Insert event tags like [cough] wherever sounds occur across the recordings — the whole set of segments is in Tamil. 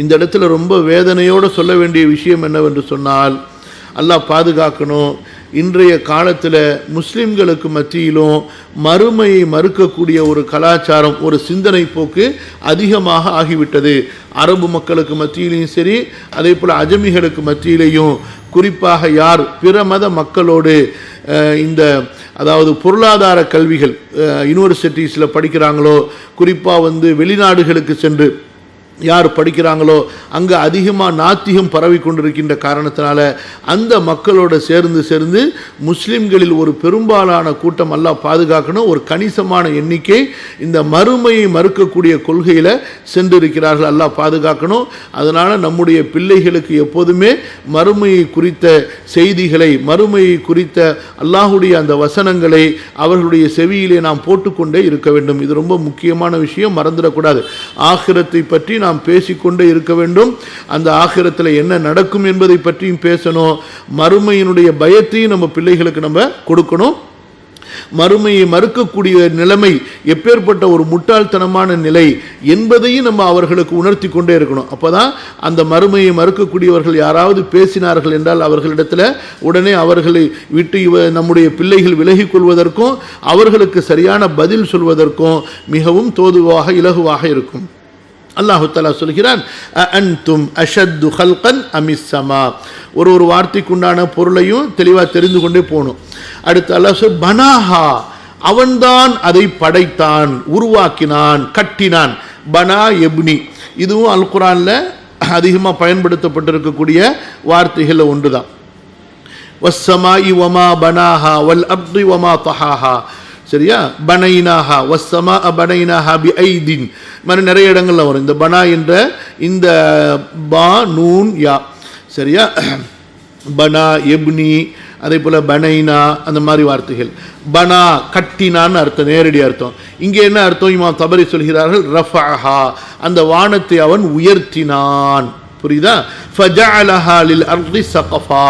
இந்த இடத்துல ரொம்ப வேதனையோடு சொல்ல வேண்டிய விஷயம் என்னவென்று சொன்னால் அல்லாஹ் பாதுகாக்கணும். இன்றைய காலத்தில் முஸ்லீம்களுக்கு மத்தியிலும் மறுமையை மறுக்கக்கூடிய ஒரு கலாச்சாரம் ஒரு சிந்தனை போக்கு அதிகமாக ஆகிவிட்டது. அரபு மக்களுக்கு மத்தியிலையும் சரி அதே போல் அஜமிகளுக்கு மத்தியிலையும் குறிப்பாக யார் பிற மத மக்களோடு இந்த அதாவது பொருளாதார கல்விகள் யூனிவர்சிட்டிஸில் படிக்கிறாங்களோ குறிப்பாக வந்து வெளிநாடுகளுக்கு சென்று யார் படிக்கிறாங்களோ அங்கே அதிகமாக நாத்திகம் பரவி கொண்டிருக்கின்ற காரணத்தினால அந்த மக்களோட சேர்ந்து சேர்ந்து முஸ்லிம்களில் ஒரு பெரும்பாலான கூட்டம் எல்லாம் பாதுகாக்கணும். ஒரு கணிசமான எண்ணிக்கை இந்த மறுமையை மறுக்கக்கூடிய கொள்கையில் சென்றிருக்கிறார்கள் எல்லாம் பாதுகாக்கணும். அதனால் நம்முடைய பிள்ளைகளுக்கு எப்போதுமே மறுமையை குறித்த செய்திகளை மறுமையை குறித்த அல்லாஹுடைய அந்த வசனங்களை அவர்களுடைய செவியிலே நாம் போட்டுக்கொண்டே இருக்க வேண்டும். இது ரொம்ப முக்கியமான விஷயம் மறந்துடக்கூடாது. ஆகிரத்தை பற்றி நாம் பேசிக்கொண்டே இருக்க வேண்டும். அந்த ஆகிரத்தில் என்ன நடக்கும் என்பதை பற்றியும் பேசணும். மறுமையினுடைய பயத்தையும் நம்ம பிள்ளைகளுக்கு நம்ம கொடுக்கணும். மறுமையை மறுக்கக்கூடிய நிலைமை எப்பேற்பட்ட ஒரு முட்டாள்தனமான நிலை என்பதையும் நம்ம அவர்களுக்கு உணர்த்தி கொண்டே இருக்கணும். அப்போதான் அந்த மறுமையை மறுக்கக்கூடியவர்கள் யாராவது பேசினார்கள் என்றால் அவர்களிடத்தில் உடனே அவர்களை விட்டு இவ நம்முடைய பிள்ளைகள் விலகிக் கொள்வதற்கும் அவர்களுக்கு சரியான பதில் சொல்வதற்கும் மிகவும் தோதுவாக இலகுவாக இருக்கும். அல்லாஹு தஆலா சொல்கிறான் அன்தும் அஷத்து ஹல்கன் அமிஸ்ஸமா ஒரு ஒரு வார்த்தைக்குண்டான பொருளையும் தெளிவாக தெரிந்து கொண்டே போகணும். அடுத்து அல்லாஹ் சொல் பனாஹா அவன்தான் அதை படைத்தான் உருவாக்கினான் கட்டினான். பனா எப்னி. இதுவும் அல் குரானில் அதிகமாக பயன்படுத்தப்பட்டிருக்கக்கூடிய வார்த்தைகளில் ஒன்று தான் வஸ்ஸமாஇ வமா பனாஹா வல் அப்து வமா தஹாஹா. சரியா? பனைனாஹா வஸ்ஸமா பனைனாஹா பி ஐதின் மாதிரி நிறைய இடங்களில் வரும். இந்த பனா என்ற இந்த பா நூன் யா. சரியா? பனா எப்னி அதே போல் பனைனா அந்த மாதிரி வார்த்தைகள். பனா கட்டினான்னு அர்த்தம் நேரடி அர்த்தம். இங்கே என்ன அர்த்தம்? இமாம் தபரி சொல்கிறார்கள் ரஃபஹா அந்த வானத்தை அவன் உயர்த்தினான். புரியுதா? ஃபஜஅலஹா லில் அர்தி சகஃபா.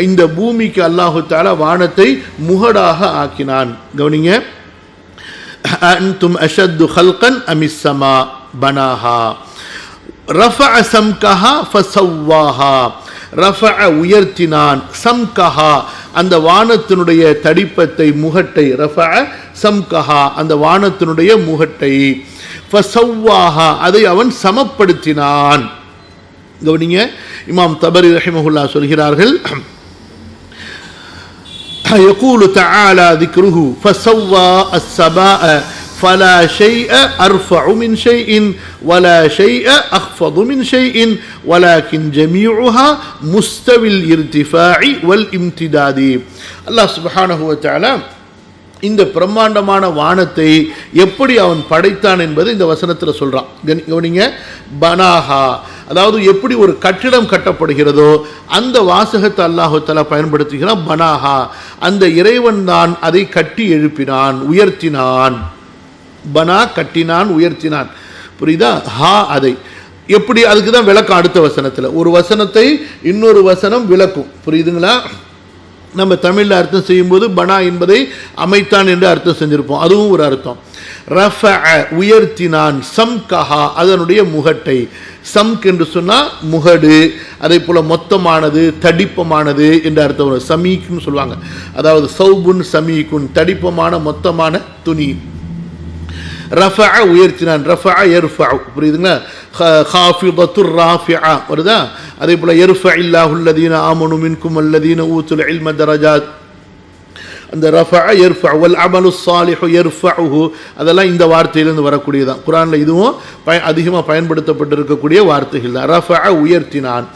இந்த பூமிக்கு அல்லாஹு தாலா வானத்தை முகடாக ஆக்கினான். கவனிங்க. அன்தும் அஷத்து ஹல்கன் அமிசமா பனாஹா. ரஃப சம்கஹா ஃபசவ்வாஹா ரஃப உயர்த்தினான் சம்கஹா. அந்த வானத்தினுடைய தடிப்பத்தை முகட்டை ரஃப சம்கஹா. அந்த வானத்தினுடைய முகட்டை. ஃபசவ்வாஹா அதை அவன் சமப்படுத்தினான். கவனிங்க. இமாம் தபரி ரஹிமஹுல்லா சொல்கிறார்கள் يقول تعالى ذكره فسوى السماء فلا شيء أرفع من شيء ولا شيء أخفض من شيء ولكن جميعها مستوي الارتفاع والامتداد الله سبحانه وتعالى இந்த பிரம்மாண்டமான வானத்தை எப்படி அவன் படைத்தான் என்பது இந்த வசனத்தில் சொல்றான் கவனி- கவனிங்க பனாஹா அதாவது எப்படி ஒரு கட்டிடம் கட்டப்படுகிறதோ அந்த வாசகத்தை அல்லாஹால பயன்படுத்துகிறான். பனாஹா. அந்த இறைவன் தான் அதை கட்டி எழுப்பினான் உயர்த்தினான். பனா கட்டினான் உயர்த்தினான். புரியுதா? ஹா அதை. எப்படி? அதுக்கு தான் விளக்கம் அடுத்த வசனத்தில். ஒரு வசனத்தை இன்னொரு வசனம் விளக்கும். புரியுதுங்களா? நம்ம தமிழில் அர்த்தம் செய்யும்போது பனா என்பதை அமைத்தான் என்று அர்த்தம் செஞ்சுருப்போம். அதுவும் ஒரு அர்த்தம். ரஃப உயர்த்தினான் சம்கஹா அதனுடைய முகட்டை. சம்க் என்று சொன்னால் முகடு அதே போல் மொத்தமானது தடிப்பமானது என்று அர்த்தம் வரும். சமீக்குன்னு சொல்லுவாங்க. அதாவது சௌபுன் சமீக்குன் தடிப்பமான மொத்தமான துணி. ரஃபா உயர்த்தினான். ரஃபா எர்ஃபா புரியுதுங்களா? ஹ- ஹாஃபிதத்துர் ராஃபிஆ வருதா? அதே போல் எர்ஃபா இல்லாஹுல்லதீன ஆமனு மின்கும் அல்லதீன ஊத்துல் இல்ம தரஜாத். அந்த ரஃபா எர்ஃபா வல் அமலு சாலிஹு எர்ஃபஉஹு. அதெல்லாம் இந்த வார்த்தையிலேருந்து வரக்கூடியது தான் குரானில் இதுவும் பய அதிகமாக பயன்படுத்தப்பட்டிருக்கக்கூடிய வார்த்தைகள் தான். ரஃபா உயர்த்தினான்.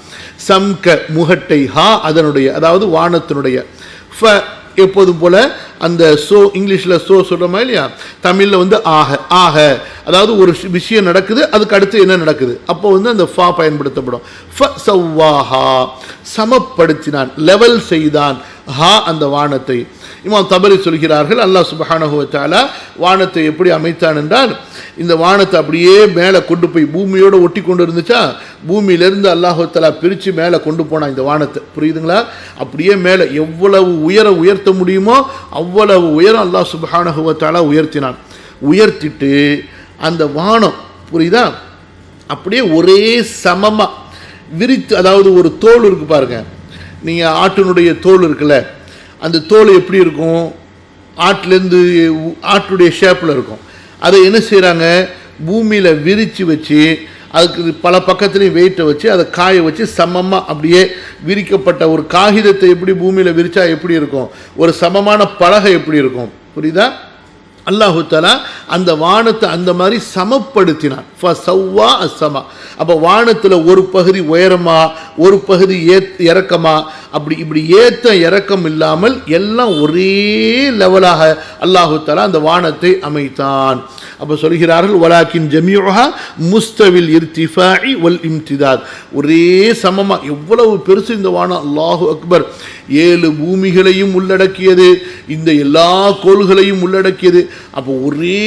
சம்க முகட்டை. ஹா அதனுடைய அதாவது வானத்தினுடைய. ஃப எப்போதும் போல் அந்த சோ இங்கிலீஷில் சோ சொல்கிறோமா இல்லையா? தமிழில் வந்து ஆக ஆக. அதாவது ஒரு ஷி- விஷயம் நடக்குது அதுக்கு அடுத்து என்ன நடக்குது? அப்போ வந்து அந்த ஃபா பயன்படுத்தப்படும். ஃப சவ்வாஹா சமப்படுத்தினான் லெவல் செய்தான். ஹா அந்த வானத்தை. இமாம் தபரி சொல்கிறார்கள் அல்லாஹ் சுப்ஹானஹு வானத்தை எப்படி அமைத்தான் என்றால் இந்த வானத்தை அப்படியே மேலே கொண்டு போய் பூமியோடு ஒட்டி கொண்டு இருந்துச்சா பூமியிலேருந்து அல்லாஹத்தலா பிரித்து மேலே கொண்டு போனான் இந்த வானத்தை. புரியுதுங்களா? அப்படியே மேலே எவ்வளவு உயர உயர்த்த முடியுமோ அவ்வளவு உயரம் அல்லாஹ் சுப்ஹானஹு உயர்த்தினான். உயர்த்திட்டு அந்த வானம் புரியுதா? அப்படியே ஒரே சமமாக விரித்து அதாவது ஒரு தோல் இருக்கு பாருங்க நீங்கள் ஆட்டினுடைய தோல் இருக்குல்ல அந்த தோல் எப்படி இருக்கும்? ஆட்டிலேருந்து ஆட்டுடைய ஷேப்பில் இருக்கும். அதை என்ன செய்கிறாங்க பூமியில் விரித்து வச்சு அதுக்கு பல பக்கத்துலேயும் வெயிட்டை வச்சு அதை காய வச்சு சமமாக அப்படியே விரிக்கப்பட்ட ஒரு காகிதத்தை எப்படி பூமியில் விரித்தா எப்படி இருக்கும்? ஒரு சமமான பலகை எப்படி இருக்கும்? புரியுதா? அல்லாஹு அந்த வானத்தை அந்த மாதிரி சமப்படுத்தினான். ஃபசவ்வா அஸ்ஸமா. அப்போ வானத்தில் ஒரு பகுதி உயரமா ஒரு பகுதி ஏ இறக்கமா? அப்படி இப்படி ஏற்ற இறக்கம் இல்லாமல் எல்லாம் ஒரே லெவலாக அல்லாஹு அந்த வானத்தை அமைத்தான். அப்போ சொல்கிறார்கள் வலாக்கின் ஜமியோகா முஸ்தவில் இர்திஃபாஇ ஒல் இம்திதாத். ஒரே சமமாக எவ்வளவு பெருசு இந்த வானம். அல்லாஹு அக்பர். ஏழு பூமிகளையும் உள்ளடக்கியது. இந்த எல்லா கோள்களையும் உள்ளடக்கியது. அப்போ ஒரே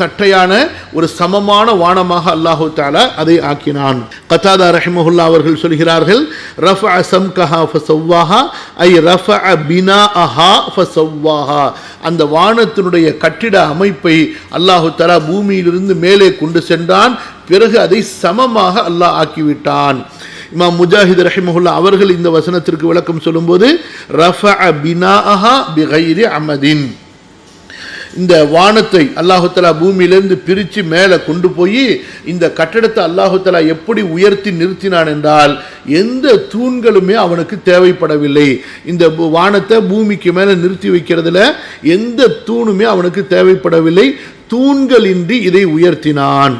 தட்டையான ஒரு சமமான வானமாக அல்லாஹு தாலா அதை ஆக்கினான். கத்தாதா ரஹிமஹுல்லா அவர்கள் சொல்கிறார்கள் ரஃப் அசம் கஹா ஃபசவ்வாஹா ஐ ரஃப பினா அஹா ஃபசவ்வாஹா அந்த வானத்தினுடைய கட்டிட அமைப்பை அல்லாஹு தலா பூமியிலிருந்து மேலே கொண்டு சென்றான் பிறகு அதை சமமாக அல்லாஹ் ஆக்கிவிட்டான். இமாம் முஜாஹித் ரஹிமஹுல்லா அவர்கள் இந்த வசனத்திற்கு விளக்கம் சொல்லும்போது ரஃப பினாஅஹா பிகைரி அமதின். இந்த வானத்தை அல்லாஹுத்தலா பூமியிலேருந்து பிரித்து மேலே கொண்டு போய் இந்த கட்டடத்தை அல்லாஹுத்தலா எப்படி உயர்த்தி நிறுத்தினான் என்றால் எந்த தூண்களுமே அவனுக்கு தேவைப்படவில்லை. இந்த வானத்தை பூமிக்கு மேலே நிறுத்தி வைக்கிறதுல எந்த தூணுமே அவனுக்கு தேவைப்படவில்லை. தூண்களின்றி இதை உயர்த்தினான்.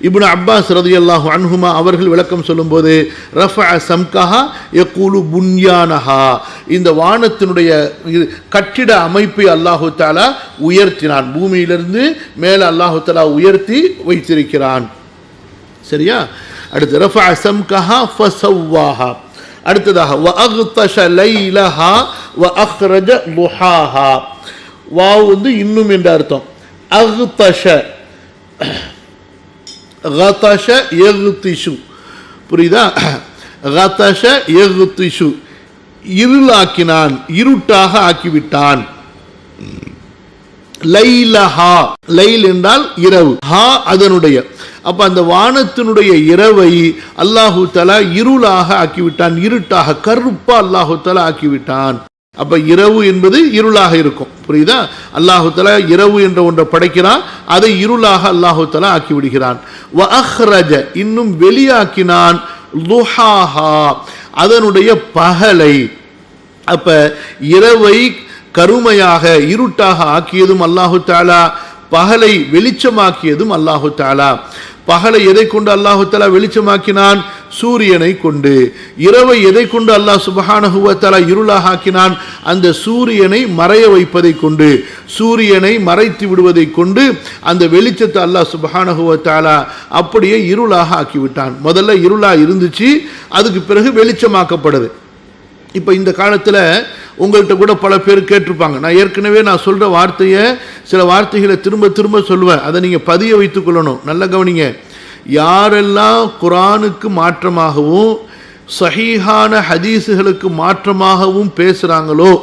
இபுன் அப்பாஸ் ரதியல்லாஹு அன்ஹுமா அவர்கள் விளக்கம் சொல்லும்போது ரஃப சம்கஹா எக்கூலு புன்யானஹா. இந்த வானத்தினுடைய கட்டிட அமைப்பை அல்லாஹு தாலா உயர்த்தினான். பூமியிலிருந்து மேலே அல்லாஹு தாலா உயர்த்தி வைத்திருக்கிறான். சரியா? அடுத்து ரஃப சம்கஹா ஃபசவ்வாஹா. அடுத்ததாக வ அஹ்தஷ லைலஹா வ அஹ்ரஜ லுஹாஹா. வாவ் வந்து இன்னும் என்ற அர்த்தம். அஹ்தஷ ரதஷ எகுத்திஷு புரியுதா? ரதஷ எகுத்திஷு இருளாக்கினான் இருட்டாக ஆக்கிவிட்டான். லைலஹா லைல் என்றால் இரவு. ஹா அதனுடைய. அப்ப அந்த வானத்தினுடைய இரவை அல்லாஹு தலா இருளாக ஆக்கிவிட்டான் இருட்டாக கருப்பா அல்லாஹு தலா ஆக்கிவிட்டான். அப்ப இரவு என்பது இருளாக இருக்கும். புரியுதா? அல்லாஹு தலா இரவு என்ற ஒன்றை படைக்கிறான். அதை இருளாக அல்லாஹு தலா ஆக்கி விடுகிறான் இன்னும் வெளியாக்கினான். அதனுடைய பகலை. அப்ப இரவை கருமையாக இருட்டாக ஆக்கியதும் அல்லாஹு தாலா பகலை வெளிச்சமாக்கியதும் அல்லாஹு தாலா பகலை எதை கொண்டு அல்லாஹு தாலா வெளிச்சமாக்கினான்? சூரியனை கொண்டு இரவை எதை கொண்டு அல்லாஹ் சுபஹானஹு இருளாக ஆக்கினான் அந்த சூரியனை மறைய வைப்பதை கொண்டு சூரியனை மறைத்து விடுவதை கொண்டு அந்த வெளிச்சத்தை அல்லாஹ் சுபஹானஹுவத்தாலா அப்படியே இருளாக ஆக்கிவிட்டான். முதல்ல இருளாக இருந்துச்சு அதுக்கு பிறகு வெளிச்சமாக்கப்படுது இப்போ இந்த காலத்தில் உங்கள்கிட்ட கூட பல பேர் கேட்டிருப்பாங்க. நான் ஏற்கனவே நான் சொல்கிற வார்த்தையை சில வார்த்தைகளை திரும்ப திரும்ப சொல்லுவேன். அதை நீங்கள் பதிய வைத்துக்கொள்ளணும் நல்ல கவனிங்க. யாரெல்லாம் குரானுக்கு மாற்றமாகவும் சஹீஹான ஹதீஸுகளுக்கு மாற்றமாகவும் பேசுகிறாங்களோ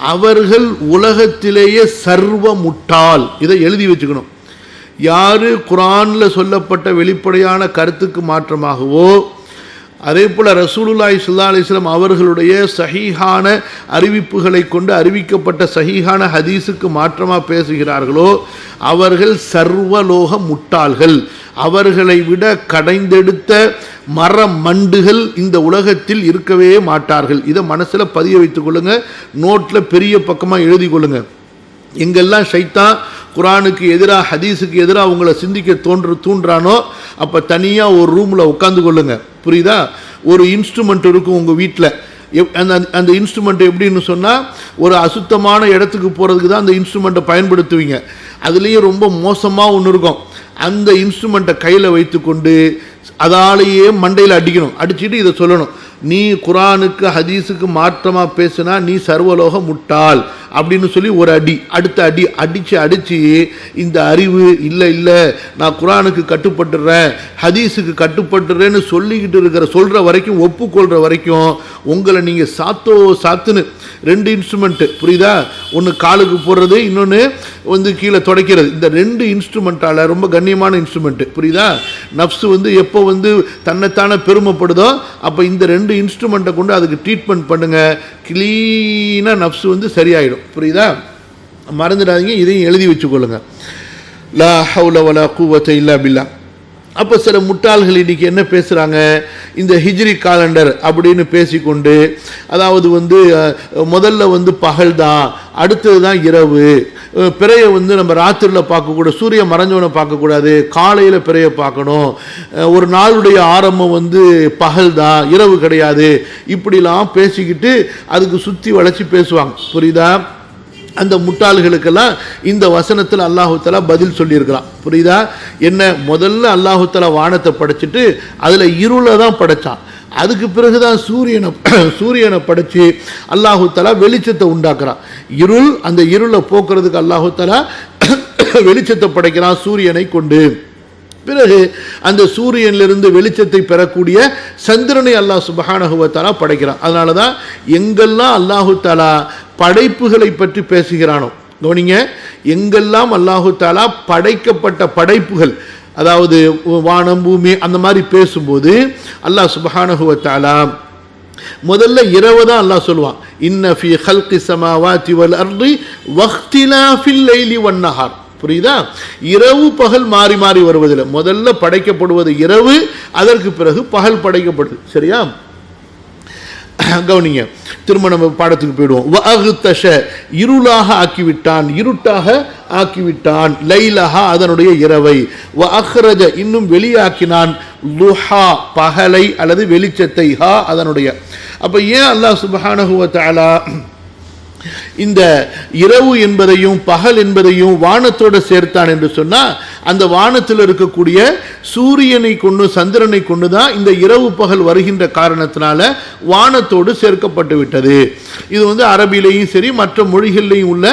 அவர்கள் உலகத்திலேயே சர்வ முட்டாள். இதை எழுதி வச்சுக்கணும். யார் குரானில் சொல்லப்பட்ட வெளிப்படையான கருத்துக்கு மாற்றமாகவோ அதே போல் ரசூலுல்லாய் சுல்லா அலிஸ்லாம் அவர்களுடைய சஹீஹான அறிவிப்புகளை கொண்டு அறிவிக்கப்பட்ட சஹீஹான ஹதீஸுக்கு மாற்றமாக பேசுகிறார்களோ அவர்கள் சர்வலோக முட்டாள்கள். அவர்களை விட கடைந்தெடுத்த மர மண்டுகள் இந்த உலகத்தில் இருக்கவே மாட்டார்கள். இதை மனசில் பதிய வைத்துக்கொள்ளுங்க நோட்டில் பெரிய பக்கமாக எழுதி கொள்ளுங்க. எங்கெல்லாம் சைத்தான் குரானுக்கு எதிராக ஹதீஸுக்கு எதிராக உங்களை சிந்திக்க தோன்று தூண்டுறானோ அப்போ தனியாக ஒரு ரூமில் உட்காந்து கொள்ளுங்கள் புரியுதா? ஒரு இன்ஸ்ட்ருமெண்ட் இருக்கும் உங்கள் வீட்டில் அந்த அந்த இன்ஸ்ட்ருமெண்ட் எப்படின்னு சொன்னால் ஒரு அசுத்தமான இடத்துக்கு போகிறதுக்கு தான் அந்த இன்ஸ்ட்ருமெண்ட்டை பயன்படுத்துவீங்க. அதுலேயும் ரொம்ப மோசமாக ஒன்று இருக்கும். அந்த இன்ஸ்ட்ருமெண்ட்டை கையில் வைத்துக்கொண்டு அதாலேயே மண்டையில் அடிக்கணும். அடிச்சுட்டு இதை சொல்லணும். நீ குரானுக்கு ஹதீஸுக்கு மாற்றமாக பேசுனா நீ சர்வலோக முட்டாள் அப்படின்னு சொல்லி ஒரு அடி அடுத்த அடி அடித்து அடித்து இந்த அறிவு இல்லை இல்லை நான் குரானுக்கு கட்டுப்பட்டுறேன் ஹதீஸுக்கு கட்டுப்பட்டுறேன்னு சொல்லிக்கிட்டு இருக்கிற சொல்கிற வரைக்கும் ஒப்புக்கொள்கிற வரைக்கும் உங்களை நீங்கள் சாத்தோ சாத்துன்னு ரெண்டு இன்ஸ்ட்ருமெண்ட்டு புரியுதா? ஒன்று காலுக்கு போடுறது இன்னொன்று வந்து கீழே துடைக்கிறது. இந்த ரெண்டு இன்ஸ்ட்ருமெண்ட்டால் ரொம்ப கண்ணியமான இன்ஸ்ட்ருமெண்ட்டு புரியுதா? நப்ஸு வந்து எப்போ வந்து தன்னைத்தானே பெருமைப்படுதோ அப்போ இந்த ரெண்டு இன்ஸ்ட்ருமெண்ட்டை கொண்டு அதுக்கு ட்ரீட்மெண்ட் பண்ணுங்கள் க்ளீனாக நப்ஸு வந்து சரியாயிடும். புரியுதா? மறந்துடாதீங்க இதையும் எழுதி வச்சுக்கொள்ளுங்க. லா ஹவுல வலா கூவத்தை இல்லா பில்லா. அப்போ சில முட்டாள்கள் இன்னைக்கு என்ன பேசுகிறாங்க இந்த ஹிஜ்ரி காலண்டர் அப்படின்னு பேசிக்கொண்டு அதாவது வந்து முதல்ல வந்து பகல் தான் அடுத்தது தான் இரவு. பிறையை வந்து நம்ம ராத்திரியில் பார்க்கக்கூடாது சூரியன் மறைஞ்சவனை பார்க்கக்கூடாது காலையில் பிறையை பார்க்கணும். ஒரு நாளுடைய ஆரம்பம் வந்து பகல் தான் இரவு கிடையாது. இப்படிலாம் பேசிக்கிட்டு அதுக்கு சுற்றி வளைச்சி பேசுவாங்க. புரியுதா? அந்த முட்டாள்களுக்கெல்லாம் இந்த வசனத்தில் அல்லாஹுத்தலா பதில் சொல்லியிருக்கிறான். புரியுதா? என்ன? முதல்ல அல்லாஹுத்தலா வானத்தை படைச்சிட்டு அதில் இருளை தான் படைச்சான். அதுக்கு பிறகு தான் சூரியனை [clears throat] சூரியனை படைச்சு அல்லாஹுத்தலா வெளிச்சத்தை உண்டாக்குறான். இருள் அந்த இருளை போக்குறதுக்கு அல்லாஹுத்தலா [clears throat] வெளிச்சத்தை படைக்கிறான் சூரியனை கொண்டு. பிறகு அந்த சூரியனிலிருந்து வெளிச்சத்தை பெறக்கூடிய சந்திரனை அல்லாஹ் சுபஹானகுவத்தாலா படைக்கிறான். அதனால தான் எங்கெல்லாம் அல்லாஹு தாலா படைப்புகளை பற்றி பேசுகிறானோ? கவனிங்க எங்கெல்லாம் அல்லாஹு தாலா படைக்கப்பட்ட படைப்புகள் அதாவது வானம் பூமி அந்த மாதிரி பேசும்போது அல்லாஹ் சுபஹானஹு தாலா முதல்ல இரவு தான் அல்லாஹ் சொல்லுவான். இன்ன ஃபி ஹல்கி சமாவாதி வல் அர்தி வக்திலாஃபில் லைலி வன்னஹார் புரியுதா? இரவு பகல் மாறி மாறி வருவதில்லை. முதல்ல படைக்கப்படுவது இரவு அதற்கு பிறகு பகல் படைக்கப்படுது. சரியா? [coughs] கவனிங்க. திரும்ப நம்ம பாடத்துக்கு போயிடுவோம். வகுத்தஷ இருளாக ஆக்கிவிட்டான் இருட்டாக ஆக்கிவிட்டான். லைலஹா அதனுடைய இரவை. வ அஹ்ரஜ இன்னும் வெளியாக்கினான். லுஹா பகலை அல்லது வெளிச்சத்தை. ஹா அதனுடைய. அப்போ ஏன் அல்லாஹ் சுப்ஹானஹு வ இந்த இரவு என்பதையும் பகல் என்பதையும் வானத்தோடு சேர்த்தான் என்று சொன்னால் அந்த வானத்தில் இருக்கக்கூடிய சூரியனை கொண்டு சந்திரனை கொண்டு தான் இந்த இரவு பகல் வருகின்ற காரணத்தினால வானத்தோடு சேர்க்கப்பட்டு விட்டது. இது வந்து அரபிலையும் சரி மற்ற மொழிகள்லையும் உள்ள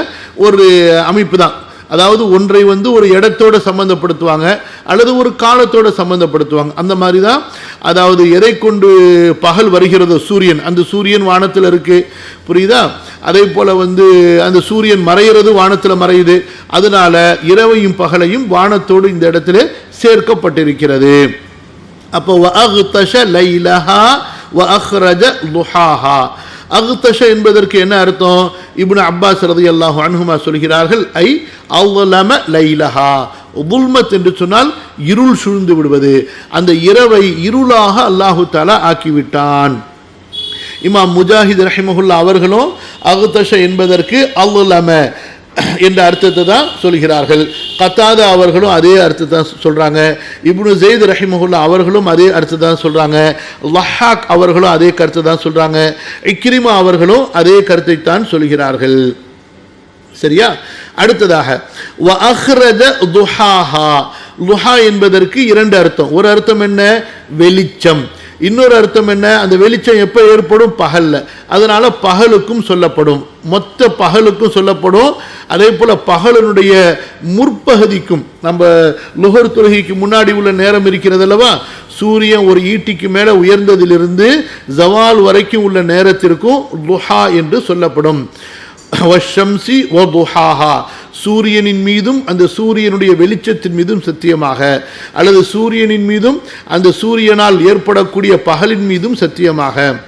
ஒரு அமைப்பு தான். அதாவது ஒன்றை வந்து ஒரு இடத்தோட சம்பந்தப்படுத்துவாங்க அல்லது ஒரு காலத்தோட சம்பந்தப்படுத்துவாங்க. அந்த மாதிரி தான் அதாவது எதை கொண்டு பகல் வருகிறதோ சூரியன் அந்த சூரியன் வானத்தில் இருக்கு. புரியுதா? அதே போல் வந்து அந்த சூரியன் மறையிறது வானத்தில் மறையுது. அதனால இரவையும் பகலையும் வானத்தோடு இந்த இடத்துல சேர்க்கப்பட்டிருக்கிறது. அப்போ அஹ்தஷ லைலஹா வஅக்ரஜ லுஹாஹா அஹ்தஷ என்பதற்கு என்ன அர்த்தம்? இப்னு அப்பாஸ் ரலியல்லாஹு அனுகுமா சொல்கிறார்கள் ஐ அவ்வலம லைலஹா. உபுல்மத் என்று சொன்னால் இருள் சூழ்ந்து விடுவது. அந்த இரவை இருளாக அல்லாஹு தாலா ஆக்கிவிட்டான். இமாம் முஜாஹித் ரஹிமஹுல்லா அவர்களும் அகுதஷ என்பதற்கு அவ்வலம என்ற அர்த்தத்தை தான் சொல்கிறார்கள். கத்தாதா அவர்களும் அதே அர்த்தத்தை தான் சொல்கிறாங்க இப்னு ஜெயித் ரஹிமஹுல்லா அவர்களும் அதே அர்த்தத்தை தான் சொல்கிறாங்க லஹாக் அவர்களும் அதே கருத்தை தான் சொல்கிறாங்க இக்ரிமா அவர்களும் அதே கருத்தை தான் சொல்கிறார்கள். சரியா? அடுத்ததாக வ அஹ்ரஜ துஹாஹா. லுஹா என்பதற்கு இரண்டு அர்த்தம். ஒரு அர்த்தம் என்ன? வெளிச்சம். இன்னொரு அர்த்தம் என்ன? அந்த வெளிச்சம் எப்போ ஏற்படும்? பகலில். அதனால் பகலுக்கும் சொல்லப்படும். மொத்த பகலுக்கும் சொல்லப்படும். அதே போல் பகலனுடைய முற்பகுதிக்கும் நம்ம லுகர் தொழுகைக்கு முன்னாடி உள்ள நேரம் இருக்கிறது அல்லவா? சூரியன் ஒரு ஈட்டிக்கு மேலே உயர்ந்ததிலிருந்து ஜவால் வரைக்கும் உள்ள நேரத்திற்கும் லுஹா என்று சொல்லப்படும். வஷம்சி வதுஹாஹா. சூரியனின் மீதும் அந்த சூரியனுடைய வெளிச்சத்தின் மீதும் சத்தியமாக. அல்லது சூரியனின் மீதும் அந்த சூரியனால் ஏற்படக்கூடிய பகலின் மீதும் சத்தியமாக.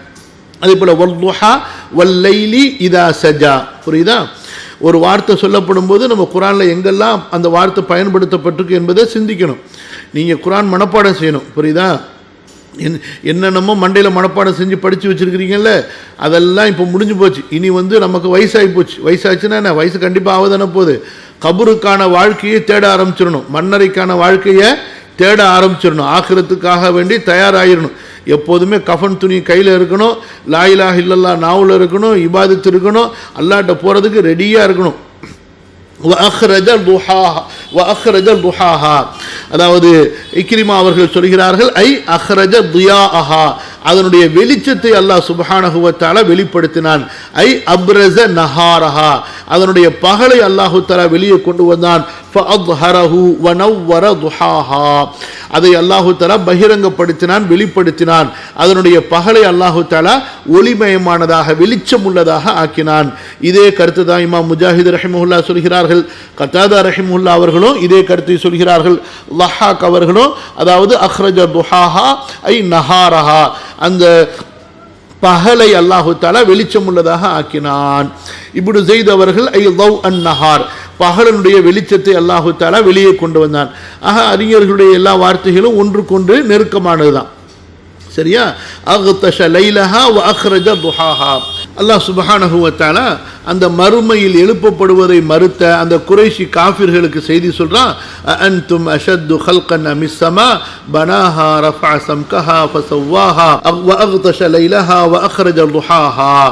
அதே போல் வல்லுஹா வல்லைலி இதா சஜா. புரியுதா? ஒரு வார்த்தை சொல்லப்படும் போது நம்ம குரானில் எங்கெல்லாம் அந்த வார்த்தை பயன்படுத்தப்பட்டிருக்கு என்பதை சிந்திக்கணும். நீங்கள் குரான் மனப்பாடம் செய்யணும். புரியுதா? என் என்னென்னமோ மண்டையில் மனப்பாடம் செஞ்சு படித்து வச்சுருக்கிறீங்கல்ல அதெல்லாம் இப்போ முடிஞ்சு போச்சு. இனி வந்து நமக்கு வயசாகி போச்சு. வயசாச்சுன்னா என்ன? வயசு கண்டிப்பாக ஆகுதானே போகுது. கபருக்கான வாழ்க்கையை தேட ஆரம்பிச்சிடணும். மன்னரைக்கான வாழ்க்கையை தேட ஆரம்பிச்சிடணும். ஆக்கிரத்துக்காக வேண்டி தயாராகிடணும் எப்போதுமே கஃன் துணி கையில் இருக்கணும். லாயிலாக இல்லல்லா நாவில் இருக்கணும். இபாதத்து இருக்கணும். அல்லாட்ட போகிறதுக்கு ரெடியாக இருக்கணும். அதாவது இக்ரிமா அவர்கள் சொல்கிறார்கள் ஐ அஹ்ரஜ துயாஹா அதனுடைய வெளிச்சத்தை அல்லாஹ் சுபஹானஹுவத்தால வெளிப்படுத்தினான். ஐ அப்ரஸ நஹாரஹா. அதனுடைய பகலை அல்லாஹு தஆலா வெளியே கொண்டு வந்தான். ஃபஅத்ஹரஹு வனவ்வர துஹாஹா. அதை அல்லாஹு தாலா பகிரங்கப்படுத்தினான் வெளிப்படுத்தினான். அதனுடைய பகலை அல்லாஹு தாலா ஒளிமயமானதாக வெளிச்சம் உள்ளதாக ஆக்கினான். இதே கருத்து தான் இமாம் முஜாஹித் ரஹிமுல்லா சொல்கிறார்கள். கத்தாதா ரஹிமுல்லா அவர்களும் இதே கருத்தை சொல்கிறார்கள். லஹாக் அவர்களும் அதாவது அஹ்ரஜ துஹாஹா ஐ நஹாரஹா. அந்த பகலை அல்லாஹு தாலா வெளிச்சம் உள்ளதாக ஆக்கினான். இப்படி செய்தவர்கள் ஐ லவ் அன் நஹார். பகலனுடைய வெளிச்சத்தை அல்லாஹு தாலா வெளியே கொண்டு வந்தான். ஆக அறிஞர்களுடைய எல்லா வார்த்தைகளும் ஒன்றுக்கொன்று நெருக்கமானதுதான். சரியா? அக்தஷ லைலஹா அஹ்ரஜ துஹாஹா. அல்லாஹ் சுபஹானஹுவத்தாலா அந்த மறுமையில் எழுப்பப்படுவதை மறுத்த அந்த குறைஷி காஃபிர்களுக்கு செய்தி சொல்றான் அன்தும் அஷத்து ஹல்கன் அமிஸ் பனாஹா ரஃபஅ சம்கஹா ஃபஸவ்வாஹா வ லைலஹா வ அக்ரஜ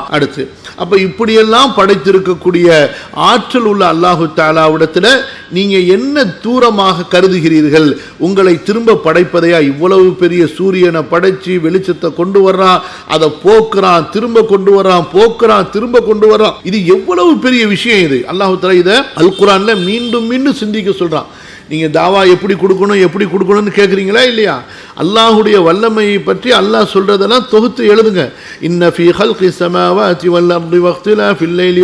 அடுத்து அப்ப இப்படியெல்லாம் படைத்திருக்கக்கூடிய ஆற்றல் உள்ள அல்லாஹு தாலாவிடத்தில் நீங்க என்ன தூரமாக கருதுகிறீர்கள்? உங்களை திரும்ப படைப்பதையா இவ்வளவு பெரிய சூரியனை படைச்சு வெளிச்சத்தை கொண்டு வர்றான் அதை போக்குறான் திரும்ப கொண்டு வர்றான் போக்குறான் திரும்ப கொண்டு வர்றான். இது எவ்வளவு பெரிய விஷயம் இது? அல்லாஹுத்தலா இதை அல் குரான்ல மீண்டும் மீண்டும் சிந்திக்க சொல்கிறான் நீங்கள் தாவா எப்படி கொடுக்கணும் எப்படி கொடுக்கணும்னு கேட்குறீங்களா இல்லையா? அல்லாஹுடைய வல்லமையை பற்றி அல்லாஹ் சொல்றதெல்லாம் தொகுத்து எழுதுங்க. இன்ன ஃபீ ஹல்கி ஸமாவாதி வல் அர்தி வக்திலாஃபில் லைலி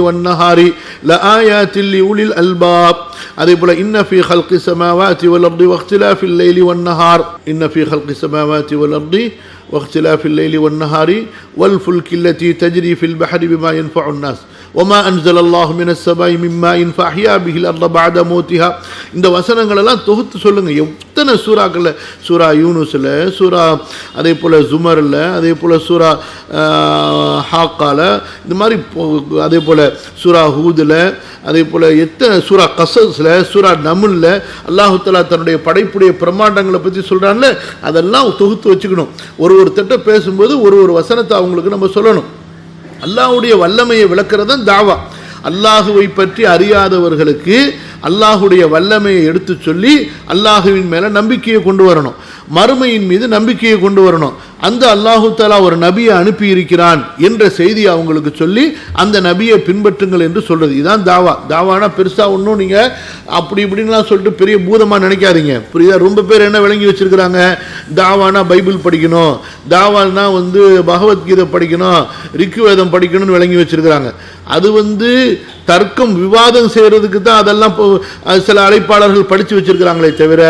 ல ஆயா தில்லி லிஉலில் அல்பாப். அதே போல் இன்ன ஃபீ ஹல்கி ஸமாவாதி வல் அர்தி வக்திலாஃபில் லைலி வன் இன்னஃபி இன்ன ஃபீ ஹல்கி ஸமாவாதி வல் واختلاف الليل والنهار والفلك التي تجري في البحر بما ينفع الناس وما أنزل الله من السماء من ماء فأحيا به الأرض بعد موتها இந்த வசனங்கள் எல்லாம் தொகுத்து சொல்லுங்க எத்தனை சூறாக்கள்ல சூரா யூனுஸ்ல சூரா அதே போல ஜுமர்ல அதே போல சூரா ஆஹ், ஹாக்கால இந்த மாதிரி போ- அதே போல சூரா ஹூதுல அதே போல எத்தனை சூரா கசஸ்ல சூரா நமுல்ல அல்லாஹு தஆலா தன்னுடைய படைப்புடைய பிரம்மாண்டங்களை பற்றி சொல்றான்ல அதெல்லாம் தொகுத்து வச்சுக்கணும் ஒரு ஒரு திட்ட பேசும்போது ஒரு ஒரு வசனத்தை அவங்களுக்கு நம்ம சொல்லணும். அல்லாஹ்வுடைய வல்லமையை விளக்குறது தான் தாவா. அல்லாஹுவை பற்றி அறியாதவர்களுக்கு அல்லாஹுடைய வல்லமையை எடுத்து சொல்லி அல்லாஹுவின் மேல நம்பிக்கையை கொண்டு வரணும். மறுமையின் மீது நம்பிக்கையை கொண்டு வரணும். அந்த அல்லாஹு தாலா ஒரு நபியை அனுப்பி இருக்கிறான் என்ற செய்தியை அவங்களுக்கு சொல்லி அந்த நபியை பின்பற்றுங்கள் என்று சொல்கிறது இதுதான் தாவா. தாவானா பெருசாக ஒன்றும் நீங்கள் அப்படி இப்படின்லாம் சொல்லிட்டு பெரிய பூதமாக நினைக்காதீங்க. புரியுதா? ரொம்ப பேர் என்ன விளங்கி வச்சிருக்கிறாங்க? தாவானா பைபிள் படிக்கணும். தாவானா வந்து பகவத்கீதை படிக்கணும் ரிக்குவேதம் படிக்கணும்னு விளங்கி வச்சிருக்கிறாங்க. அது வந்து தர்க்கம் விவாதம் செய்கிறதுக்கு தான் அதெல்லாம் சில அழைப்பாளர்கள் படித்து வச்சுருக்கிறாங்களே தவிர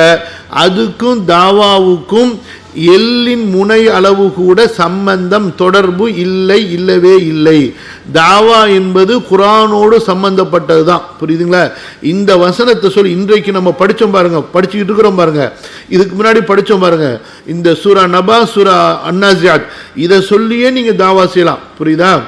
அதுக்கும் தாவாவுக்கும் எல்லின் முனை அளவு கூட சம்பந்தம் தொடர்பு இல்லை இல்லவே இல்லை. தாவா என்பது குரானோடு சம்பந்தப்பட்டது தான் புரியுதுங்களா? இந்த வசனத்தை சொல்லி இன்றைக்கு நம்ம படித்தோம் பாருங்க. படிச்சுக்கிட்டு இருக்கிறோம் பாருங்க. இதுக்கு முன்னாடி படித்தோம் பாருங்க. இந்த சுரா நபா சுரா அன்னாசியாத். இதை சொல்லியே நீங்கள் தாவா செய்யலாம். புரியுதா?